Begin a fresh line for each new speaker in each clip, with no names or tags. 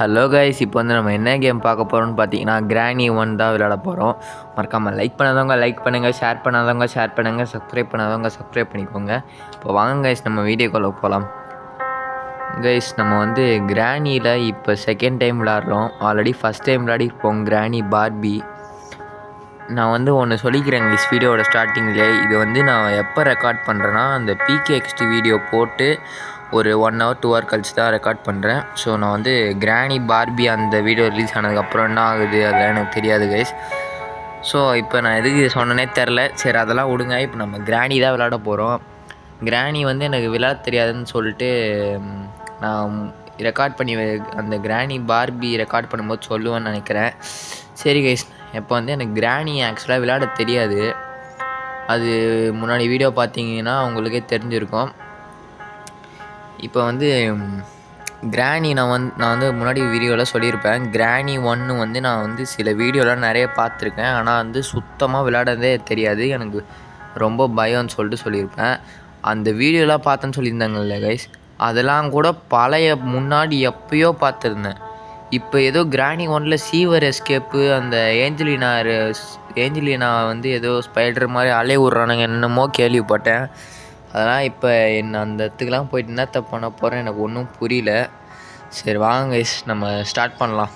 Hello guys இப்போ வந்து நம்ம என்ன கேம் பார்க்க போகிறோம்னு பார்த்தீங்கன்னா கிராணி ஒன் தான் விளையாட போகிறோம் மறக்காமல் லைக் பண்ணாதவங்க லைக் பண்ணுங்கள் ஷேர் பண்ணாதவங்க ஷேர் பண்ணுங்கள் சப்ஸ்கிரைப் பண்ணாதவங்க சப்ஸ்கிரைப் பண்ணிக்கோங்க. இப்போ வாங்க கைஸ் நம்ம வீடியோக்குள்ளே போகலாம் கைஸ் நம்ம வந்து கிராணியில் இப்போ செகண்ட் டைம் விளாட்றோம் ஆல்ரெடி ஃபஸ்ட் டைம் விளையாடிருப்போம் கிராணி பார்பி நான் வந்து ஒன்று சொல்லிக்கிறேன் இங்கிலீஷ் வீடியோவோட ஸ்டார்டிங்கில் இது வந்து நான் எப்போ ரெக்கார்ட் பண்ணுறேன்னா அந்த பிகேஎக்ஸ்டி வீடியோ போட்டு ஒரு ஒன் ஹவர் டூ ஹவர் கழிச்சு தான் ரெக்கார்ட் பண்ணுறேன் ஸோ நான் வந்து கிராணி பார்பி அந்த வீடியோ ரிலீஸ் ஆனதுக்கப்புறம் என்ன ஆகுது அதெல்லாம் எனக்கு தெரியாது கைஸ் ஸோ இப்போ நான் எதுக்கு சொன்னனே தெரில சரி அதெல்லாம் விடுங்க. இப்போ நம்ம கிராணி தான் விளாட போகிறோம் கிராணி வந்து எனக்கு விளாட தெரியாதுன்னு சொல்லிட்டு நான் ரெக்கார்ட் பண்ணி அந்த கிராணி பார்பி ரெக்கார்ட் பண்ணும்போது சொல்லுவேன்னு நினைக்கிறேன். சரி கைஸ் இப்போ வந்து எனக்கு கிராணி ஆக்சுவலாக விளாட தெரியாது. அது முன்னாடி வீடியோ பார்த்தீங்கன்னா உங்களுக்கே தெரிஞ்சிருக்கும். இப்போ வந்து கிராணி நான் வந்து நான் வந்து முன்னாடி வீடியோவில் சொல்லியிருப்பேன். கிராணி ஒன்று வந்து நான் வந்து சில வீடியோலாம் நிறைய பார்த்துருக்கேன். ஆனால் வந்து சுத்தமாக விளையாடதே தெரியாது. எனக்கு ரொம்ப பயம்னு சொல்லிட்டு சொல்லியிருப்பேன். அந்த வீடியோலாம் பார்த்தேன்னு சொல்லியிருந்தாங்கல்ல கைஸ் அதெல்லாம் கூட பழைய முன்னாடி எப்பயோ பார்த்துருந்தேன். இப்போ ஏதோ கிராணி ஒன்ல சீவர் எஸ்கேப்பு அந்த ஏஞ்சலினா ஏஞ்சலினா வந்து ஏதோ ஸ்பைடர் மாதிரி அலைய விட்றானுங்க என்னமோ கேள்விப்பட்டேன். அதெல்லாம் இப்போ என்ன அந்த இடத்துக்குலாம் போயிட்டு என்னத்த பண்ண போகிறேன் எனக்கு ஒன்றும் புரியல. சரி வாங்க கைஸ் நம்ம ஸ்டார்ட் பண்ணலாம்.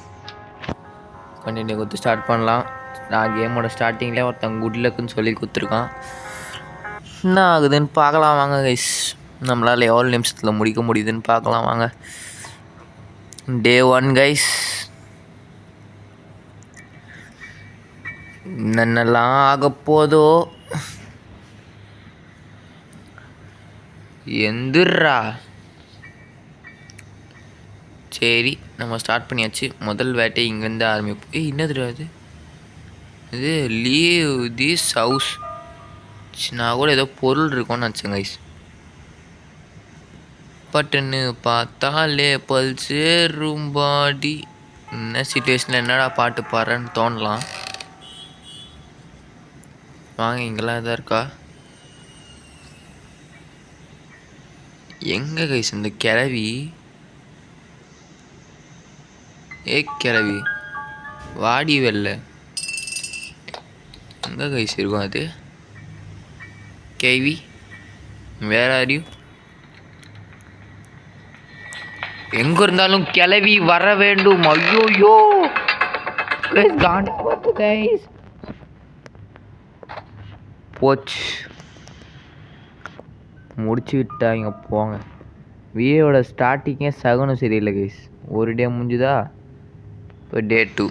கண்டினியூ கொடுத்து ஸ்டார்ட் பண்ணலாம். நான் கேமோட ஸ்டார்டிங்லேயே ஒருத்தன் குட் லக்குன்னு சொல்லி கொடுத்துருக்கான். என்ன ஆகுதுன்னு பார்க்கலாம் வாங்க கைஸ் நம்மளால் எவ்வளோ நிமிஷத்தில் முடிக்க முடியுதுன்னு பார்க்கலாம் வாங்க. டே ஒன் கைஸ் என்னென்னலாம் ஆக போதோ. எந்திரா சரி நம்ம ஸ்டார்ட் பண்ணியாச்சு. முதல் வேட்டை இங்கேருந்து ஆரம்பிப்போம். ஏய் என்னதுடா இது? இது லீவ் திஸ் ஹவுஸ் நான் கூட ஏதோ பொருள் இருக்கும்னு நினச்சேன் கைஸ் பட்டுன்னு பார்த்தாலே பல்சேரும் பாடி என்ன சுச்சுவேஷனில் என்னடா பாட்டு பாடுறேன்னு தோணலாம். வாங்க இங்கெல்லாம் இதாக இருக்கா? எங்க கைஸ் இந்த கிளவி ஏ கிளவி வாடி வெள்ள எங்க கைஸ் இருக்கும் அது? கேவி வேற அறியும் எங்க இருந்தாலும் கிளவி வர வேண்டும். ஐயோயோ. கைஸ் போச்சு. முடிச்சு விட்டாங்க போங்க. வீடியோட ஸ்டார்டிங்கே சகுனம் சரியில்லை கைஸ் ஒரு டே முடிஞ்சுதா? இப்போ டே டூ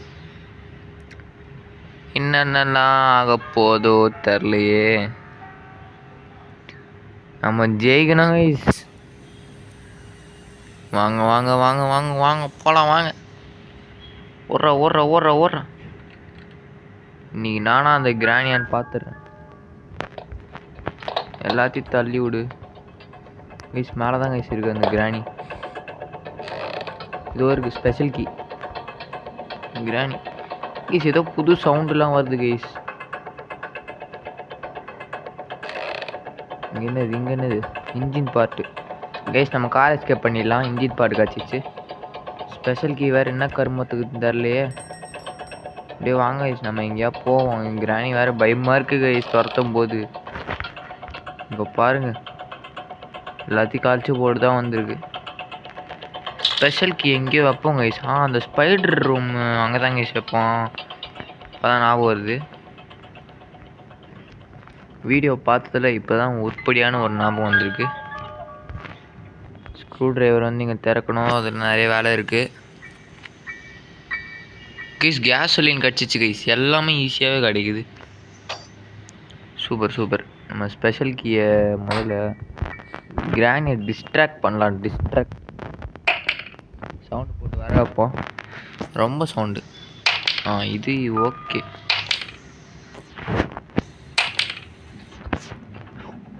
என்னென்னலாம் ஆக போதோ தெரிலையே நம்ம ஜெயிக்கணும் கைஸ் வாங்க வாங்க வாங்க வாங்க வாங்க போகலாம் வாங்க. ஓடுற ஓடுற ஓடுற ஓடுற. இன்னைக்கு நானாக அந்த கிராணியான்னு பார்த்துறேன் எல்லாத்தையும் தள்ளி விடு. கைஸ் மேலே தான் கைஸ் இருக்குது அந்த கிராணி இதோ இருக்குது ஸ்பெஷல் கீ கிராணி கைஸ் ஏதோ புது சவுண்டுலாம் வருது கைஸ் இங்கே என்னது இங்கே என்னது? இன்ஜின் பார்ட்டு கைஸ் நம்ம கார் எஸ்கேப் பண்ணிடலாம். இன்ஜின் பார்ட்டு கிடச்சிச்சு. ஸ்பெஷல் கீ வேறு என்ன கருமத்துக்கு தரலையே அப்படியே வாங்க கைஸ் நம்ம எங்கேயா போவோம். கிராணி வேறு பயமாக இருக்குது கைஸ் துரத்தும் போது. இப்போ பாருங்கள் எல்லாத்தையும் காய்ச்சி போட்டு தான் வந்திருக்கு. ஸ்பெஷல் கீ எங்கேயோ வைப்போம் கைஸ் ஆ அந்த ஸ்பைடர் ரூம் அங்கே தான் கைஸ் வைப்போம். அப்போதான் ஞாபகம் வருது. வீடியோ பார்த்ததுல இப்போ தான் உருப்படியான ஒரு ஞாபகம் வந்திருக்கு. ஸ்க்ரூ டிரைவர் வந்து இங்கே திறக்கணும். அதில் நிறைய வேலை இருக்குது கைஸ் கேஸ் ஒலின் கிடச்சிச்சு கைஸ் எல்லாமே ஈஸியாகவே கிடைக்குது. சூப்பர் சூப்பர் நம்ம ஸ்பெஷல் கீயை முதல்ல கிரானியை டிஸ்ட்ராக்ட் பண்ணலாம். டிஸ்ட்ராக்ட் சவுண்டு போட்டு வர வைப்போம் ரொம்ப சவுண்டு ஆ இது ஓகே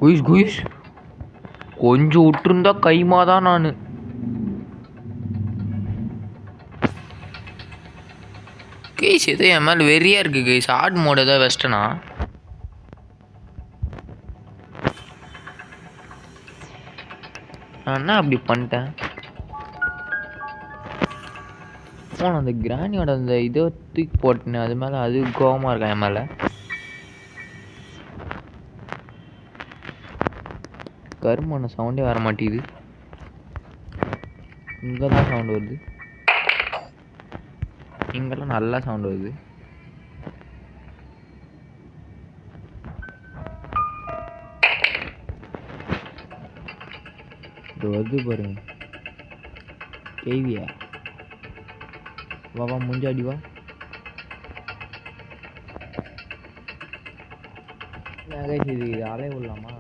குயிஸ் குயிஸ். கொஞ்சம் விட்டுருந்தா கைமா தான் நான். கேஸ் எதோ என் மேலே வெறியாக இருக்குது கேஸ் ஹார்ட் மோட் ஏதோ வெஸ்டனா நான் என்ன அப்படி பண்ணிட்டேன். போன அந்த கிராணியோட அந்த இதை தூக்கி போட்டேன் அது மேலே அது கோவமாக இருக்கா என் மேலே? கருமான சவுண்டே வர மாட்டேங்குது. இங்கே தான் சவுண்ட் வருது. இங்கெல்லாம் நல்லா சவுண்ட் வருது. இது வருது பாருங்க கேவியா. வா வா முஞ்சாடி வா. நாகேஷ் இது இது அலை விடலாமா?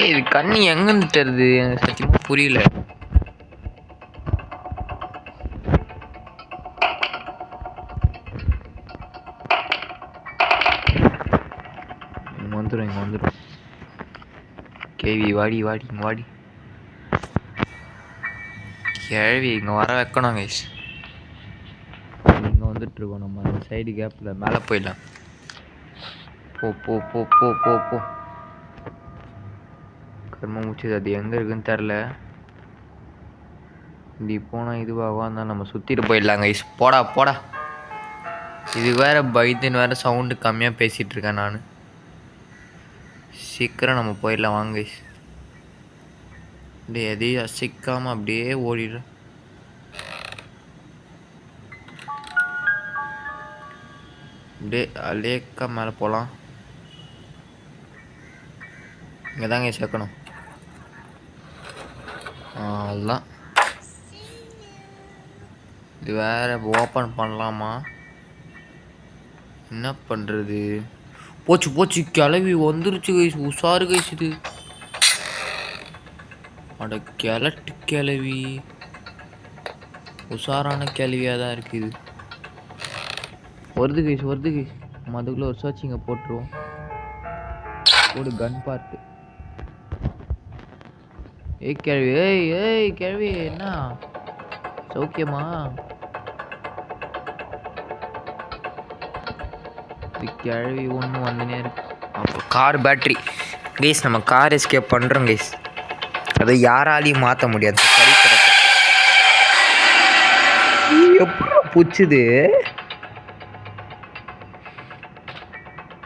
ஏய் இது கண்ணி எங்கேருந்து தருது? எனக்கு சத்தியமாக புரியல. வாடி வாடி இங்கே வாடி கேள்வி இங்கே வர வைக்கணும் கைஸ் இங்கே வந்துட்டு இருக்கோம் நம்ம அந்த சைடு கேப்பில் மேலே போயிடலாம் போ போ போ போ போ போ கர்ம முடிச்சது அது எங்கே இருக்குன்னு தெரில இப்படி போனால் இதுவாக இருந்தால் நம்ம சுற்றிட்டு போயிடலாம் கைஸ் போடா போடா இது வேற பைத்துன்னு வேற சவுண்டு கம்மியாக பேசிகிட்டு இருக்கேன் நான் சீக்கிரம் நம்ம போயிடலாம் வாங்க கைஸ் அப்படியே எதையும் அசைக்காமல் அப்படியே ஓடிடுறேன் அப்படியே லேக்காக மேலே போகலாம் இங்கே தாங்க சேர்க்கணும். அதுதான் இது வேற ஓப்பன் பண்ணலாமா? என்ன பண்ணுறது போச்சு போச்சு கிளவி வந்துருச்சு கைஸ் உஷாரு கைஸ் இது. அட கிளட்டு கிளவி உஷாரான கிளவியாக தான் இருக்குது. வருது கைஸ் வருது கைஸ் நம்ம அதுக்குள்ளே ஒரு சர்ச்சிங்கை போட்டுருவோம். ஒரு கன் பார்ட்டு ஏய் கேள்வி ஏய் ஏய் கேள்வி என்ன? சௌக்கியமா? இது கிழவி ஒன்று வந்துனே இருக்கு. அப்போ கார் பேட்ரி கைஸ் நம்ம கார் எஸ்கேப் பண்ணுறோம் கைஸ் அதை யாராலையும் மாற்ற முடியாது. சரித்திரத்தை. எப்படி புச்சுது?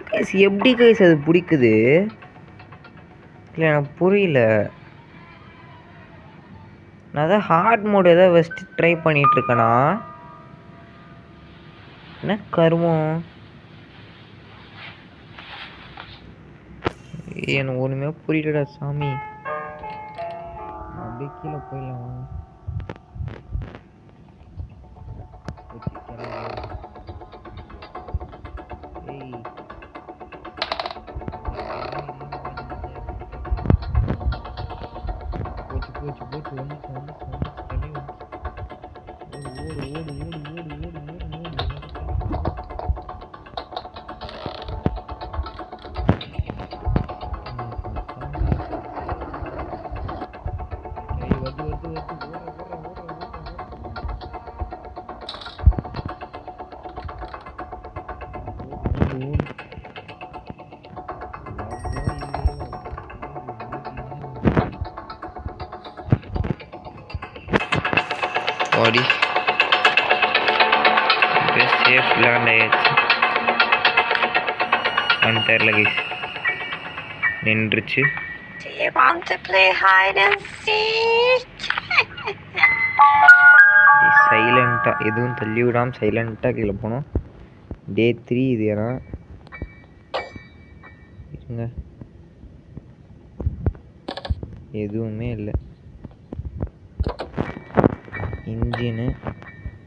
கைஸ் எப்படி கைஸ் அது பிடிக்குது? இல்லை எனக்கு புரியல. நான் தான் ஹார்ட் மோடு எதாவது ஃபஸ்ட்டு ட்ரை பண்ணிகிட்ருக்கேனா என்ன கருமம்? ஏய், எனக்கு ஒன்றுமே புரியலடா சாமி. de aquí lo pela, weón. Bocho, bocho, bocho, vamos, vamos, vamos, arriba. Uy. நின்றுச்சு
Do you want to play hide and seek?
சைலண்ட்டாக எதுவும் தள்ளி விடாமல் சைலண்ட்டாக கீழே போனோம் டே த்ரீ இது ஏன்னா இருங்க. எதுவுமே இல்லை. இன்ஜினு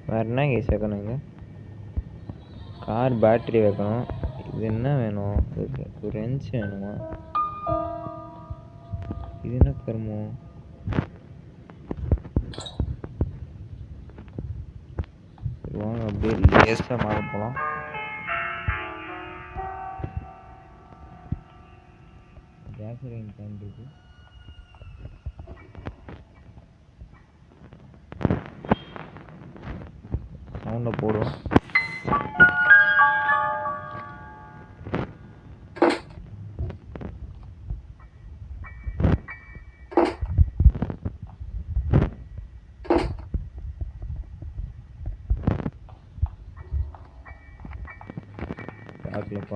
வேறு என்ன கேஸ் வைக்கணுங்க கார் பேட்டரி வைக்கணும். இது என்ன வேணும்? ஒரு ரென்ச் வேணுமா? இது என்ன கருமம் வாங்க அப்படியே லேசாக மாற போகலாம் கேசரின் கேன் இருக்கு. சவுண்டை போடுவோம்.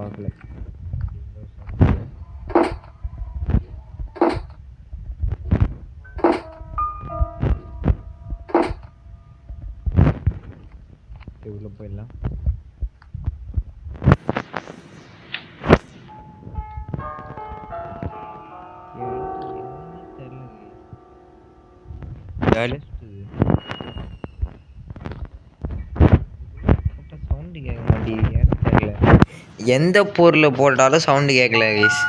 பார்க்கல எந்த பொருளை போட்டாலும் சவுண்டு கேட்கல கைஸ்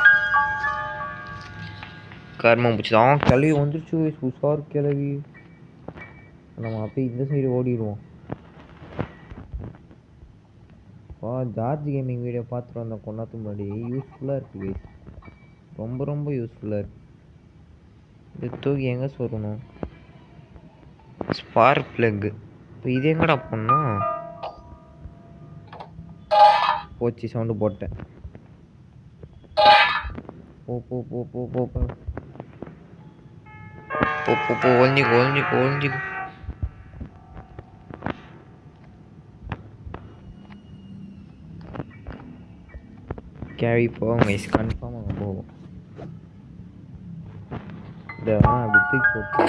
கர்மம் பிடிச்சது? அவன் கிளவி வந்துருச்சு கைஸ் உஷார் கிளவி நம்ம அப்படியே இந்த சைடு ஓடிடுவோம். வா ஜார்ஜ் கேமிங் வீடியோ பார்த்துட்டு வந்த கொண்டாத்து முன்னாடி யூஸ்ஃபுல்லாக இருக்குது கைஸ் ரொம்ப ரொம்ப யூஸ்ஃபுல்லாக இருக்குது இது தூக்கி எங்கே சொல்லணும் ஸ்பார்க் ப்ளக்கு இப்போ இது எங்கடா பண்ணோம்? போச்சு சவுண்டு போட்டேன். போ போ போ போ போ போ. போ போ போ ஒழிஞ்சிக்கோ ஒழிஞ்சிக்கோ ஒழிஞ்சிக்கோ கேரி போவோம் கைஸ் கன்ஃபார்ம் அங்கே போவோம் இந்த அப்படி தூக்கி போட்டு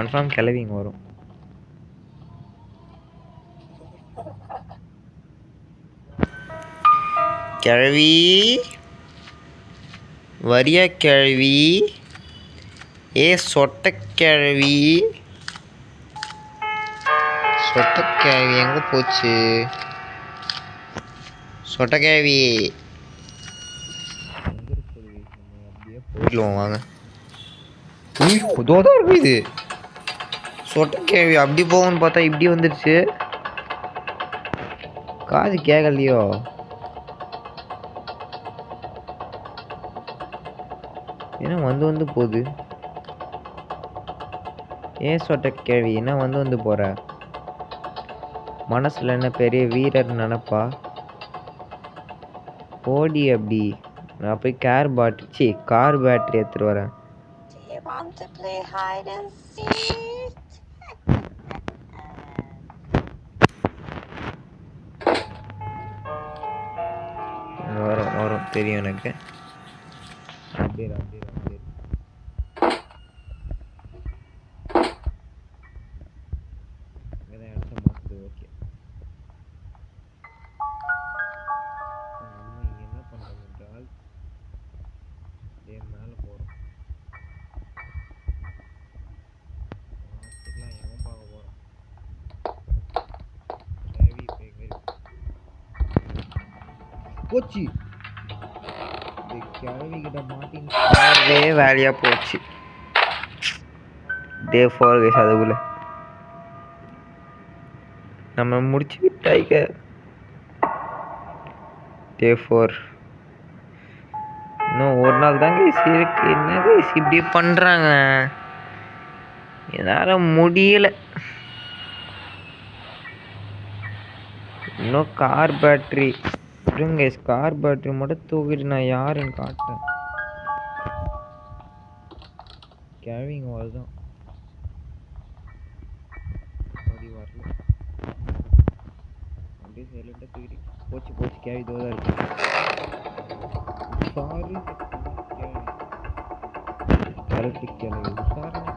கன்ஃபார்ம் கிளவிங்க வரும். கிழவி வரிய கிழவி ஏ சொட்டக்கிழவி சொட்டக்கிழவி எங்கே போச்சு? சொட்டக்கிழவி அப்படியே வாங்க. உதோதான் இருக்கும் இது. சொட்ட அப்படி போகும்னு பார்த்தா இப்படி வந்துடுச்சு. காது கேட்கலையோ ஏன்னா வந்து வந்து போகுது? ஏன் சொட்ட கேள்வி? என்ன வந்து வந்து போகிற மனசுல என்ன பெரிய வீரர் நினப்பா? போடி அப்படி. நான் போய் கார் பாட்டு சி கார் பேட்டரி எடுத்துகிட்டு வரேன். தெரியும் எனக்கு. மாட்டின்னு போச்சு. டே ஃபோர் கைஸ் அதுக்குள்ளே. நம்ம முடிச்சு விட்டாய்க்க டே ஃபோர் இன்னும் ஒரு நாள் தான் கைஸ் இருக்கு. என்ன கைஸ் இப்படி பண்ணுறாங்க என்னால் முடியல. இன்னும் கார் பேட்ரி இருங்க கார் பேட்ரி மட்டும் தூக்கிட்டு நான் யாருன்னு காட்டுறேன். carrying was the body warlock. And this element of piggy. Watch, watch, carry
those are. Sorry,
carry. Carry, carry. Sorry.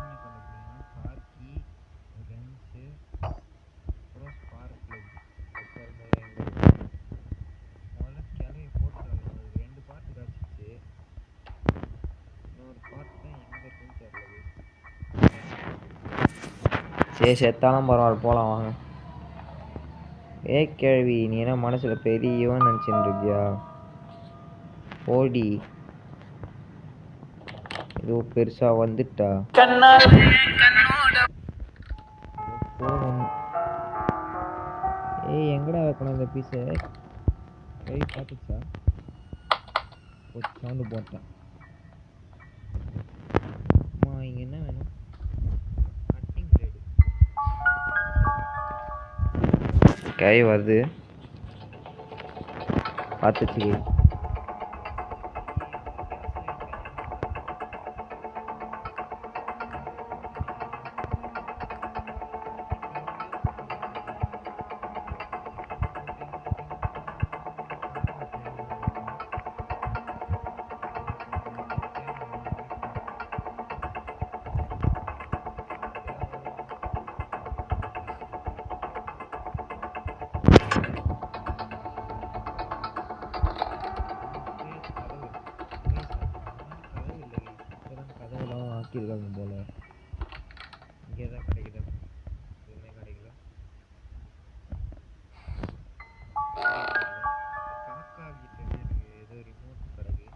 Confirm எப்படி அப்புறம் ஸ்பார்க் முதல்ல ரெண்டு கிடச்சிச்சு இன்னொரு பார்ட் தான் எங்கே இருக்குன்னு தெரியல சரி செத்தாலும் பரவாயில்ல போகலாம் வாங்க ஏ கேள்வி நீ என்ன மனசில் பெரியவன் நினச்சிட்டு இருக்கியா ஓடி. ஏதோ பெருசாக வந்துட்டா. ஏய் எங்கடா வைக்கணும் இந்த பீஸை கை பார்த்துச்சா ஒரு சவுண்டு போட்டேன். அம்மா இங்கே என்ன வேணும்? கட்டிங் பிளேடு கை வருது. பார்த்துச்சு. கதவுலாம் போல். இங்கே தான் கிடைக்குது. எதுவுமே கிடைக்கல. காக்கா கிட்ட எனக்கு ஏதோ ரிமோட் கிடக்கு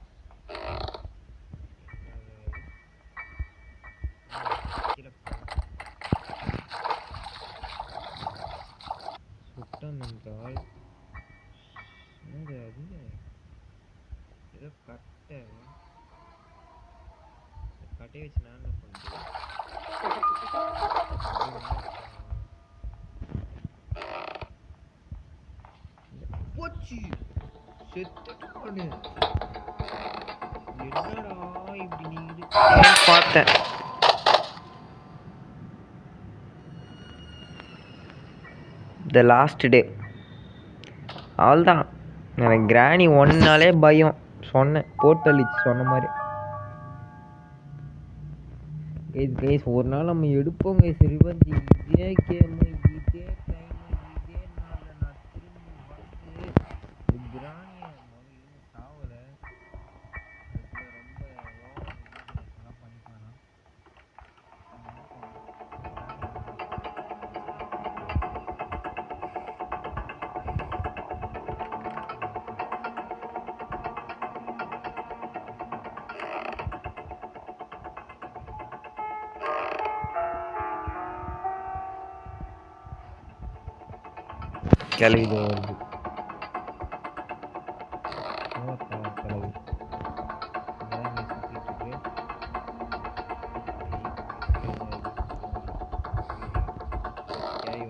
சுட்டம் என்றால் என்னது அது? ஏதோ கட்டை இந்த வச்சு நான் என்ன பண்ணுறது போச்சு செத்துட்டானு என்னடா இப்படி நீ இருக்கேன்னு பார்த்தேன் த லாஸ்ட் டே அவள் தான் எனக்கு கிராணி ஒன்னாலே பயம். சொன்னேன். போட்டலிச்சு சொன்ன மாதிரி. கைஸ் கைஸ் ஒரு நாள் நம்ம எடுப்போம் கைஸ் ரிவஞ்ச் இதே கேமு. கிளவி வருது ஓட்டா கிளவி இங்கதான் இங்க சுத்திட்டு இருக்கு. கிளவி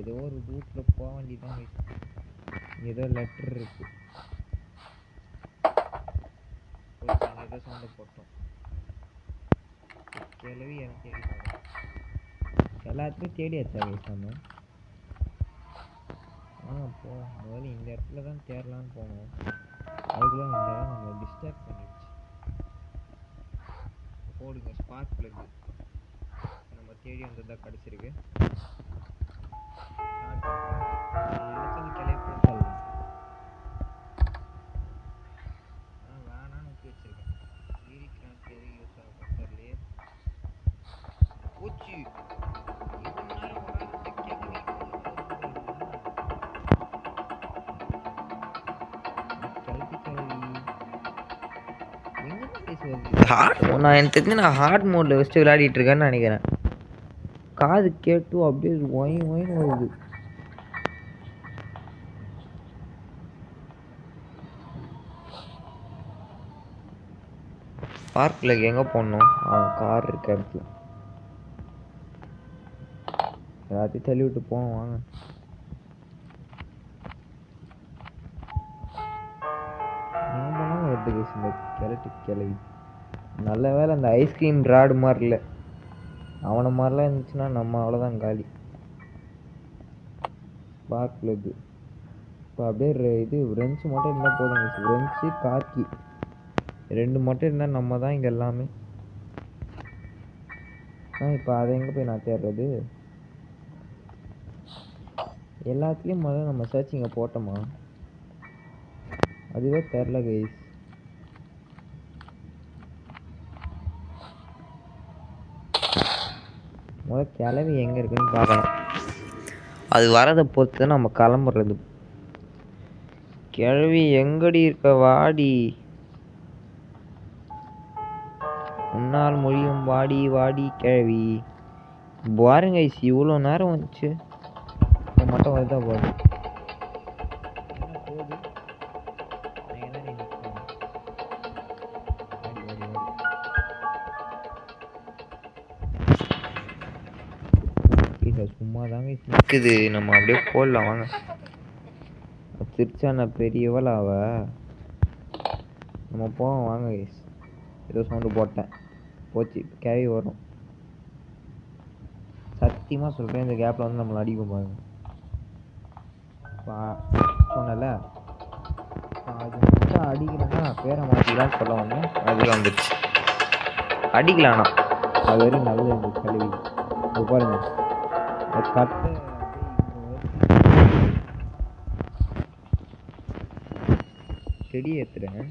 ஏதோ ஒரு ரூட்டில் போக வேண்டியதான் ஏதோ லெட்டர் இருக்கு. ஏதோ சவுண்டை போட்டோம். கேள்வி எனக்கு தேடி எல்லாத்துக்கும் தேடியாச்சா வயசு நம்ம ஆ போ முதல்ல இந்த இடத்துல தான் தேடலான்னு போனோம். அதுக்குள்ளே இந்த இடம் நம்ம டிஸ்டர்ப் பண்ணிடுச்சு. போடுங்க ஸ்பார்க் பிளக் நம்ம தேடி வந்ததாக கிடச்சிருக்கு. ஹார்ட் நான் எனக்கு தெரிஞ்சு நான் ஹார்ட் மோடில் ஃபஸ்ட்டு விளையாடிட்டு இருக்கேன்னு நினைக்கிறேன். காது கேட்டு அப்படியே ஒயின் ஒயின் வருது. பார்க்கில் எங்கே போடணும் அவன் கார் இருக்க இடத்துல. எல்லாத்தையும் தள்ளி விட்டு போவோம் வாங்க. நாமலாம் வருது இந்த கிழட்டு கிளவி நல்ல வேளை அந்த ஐஸ்கிரீம் ராடு மாதிரி இல்லை. அவனை மாதிரிலாம் இருந்துச்சுன்னா நம்ம அவ்வளோதான் காலி. பார்க்கில் இது. இப்போ அப்படியே ரெ- இது ரென்ச்சு மட்டும் இருந்தால் போதும் ரெஞ்சு காக்கி. ரெண்டு மட்டும் இருந்தால் நம்ம தான் இங்கே எல்லாமே. ஆ இப்போ அதை எங்கே போய் நான் தேடுறது? எல்லாத்துலேயும் முதல்ல நம்ம சர்ச்சிங்கை போட்டோமா? அதுவே தெரில கைஸ் முதல்ல கிளவி எங்கே இருக்குன்னு பார்க்கணும் அது வரதை பொறுத்து தான் நம்ம கிளம்புறது. கிழவி எங்கடி இருக்க வாடி? உன்னால் மொழியும் வாடி வாடி கிழவி. பாருங்க ஐஸ் இவ்வளோ நேரம் வந்துச்சு. இப்போ மட்டும் வருதா போகுது சும்மா தாங்க நிற்குது நம்ம அப்படியே போடலாம் வாங்க. திருச்சான பெரியவள் அவ. நம்ம போவோம் வாங்க ஏதோ சவுண்டு போட்டேன். போச்சு. கேரி வரும் சத்தியமாக சொல்கிறேன் இந்த கேப்பில் வந்து நம்மளை அடிக்கும் பாருங்க. சொன்னல அது மட்டும் அடிக்கிறேன்னா பேரை மாற்றிலாம் சொல்ல வந்தேன் அது வந்துடுச்சு அடிக்கலாம்னா. அது வரைக்கும் நல்லது இந்த கழுவி. இது பாருங்க. அது செடி ஏற்றுறேன்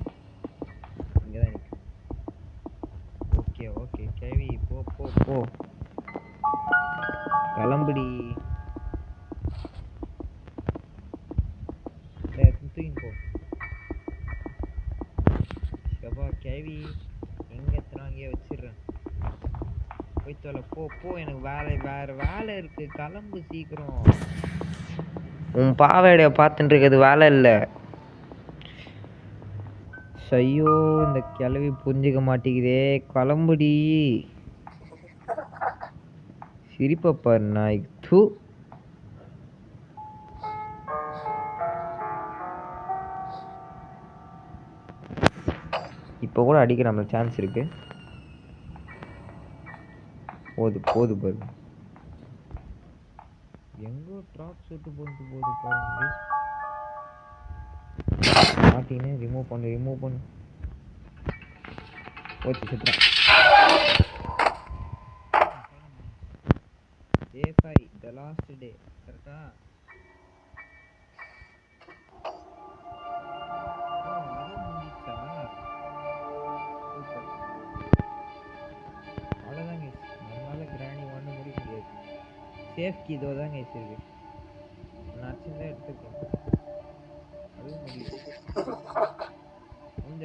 கிளம்பு சீக்கிரம். உன் பாவாடைய பார்த்துட்டு இருக்கிறது வேலை இல்லை. ஐயோ இந்த கிளவி புரிஞ்சுக்க மாட்டேங்குதே. கிளம்புடி. சிரிப்பப்பார் பாரு நாய். தூ. இப்போ கூட அடிக்க நம்மளுக்கு சான்ஸ் இருக்கு. போது போது பாரு. ட்ராப் சுட்டு போட்டு போகுது பாருங்க. மாட்டினே ரிமூவ் பண்ணு ரிமூவ் பண்ணு. போச்சு சுத்துறேன் day five the last day கரெக்டா அவ்வளோதான் கைஸ் சேஃப்கி இதோ தான் கைஸ் இருக்குது நச்சு தான் எடுத்துக்கணும் அதுவும் முடியும். முடிஞ்ச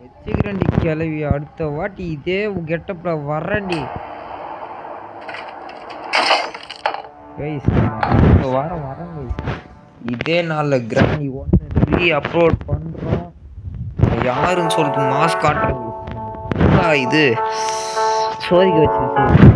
வச்சுக்கிறேன்டி கிளவி. அடுத்த வாட்டி இதே கெட்டப்பில் வர்றேன்டி. கைஸ் அடுத்த வாரம் வரேன் கைஸ் இதே நாளில் கிராணி ஒன்று ரீ அப்லோட் பண்ணுறோம் யாருன்னு சொல்லிட்டு மாஸ்க் காட்டுறேன். இது? சோதிக்க வச்சு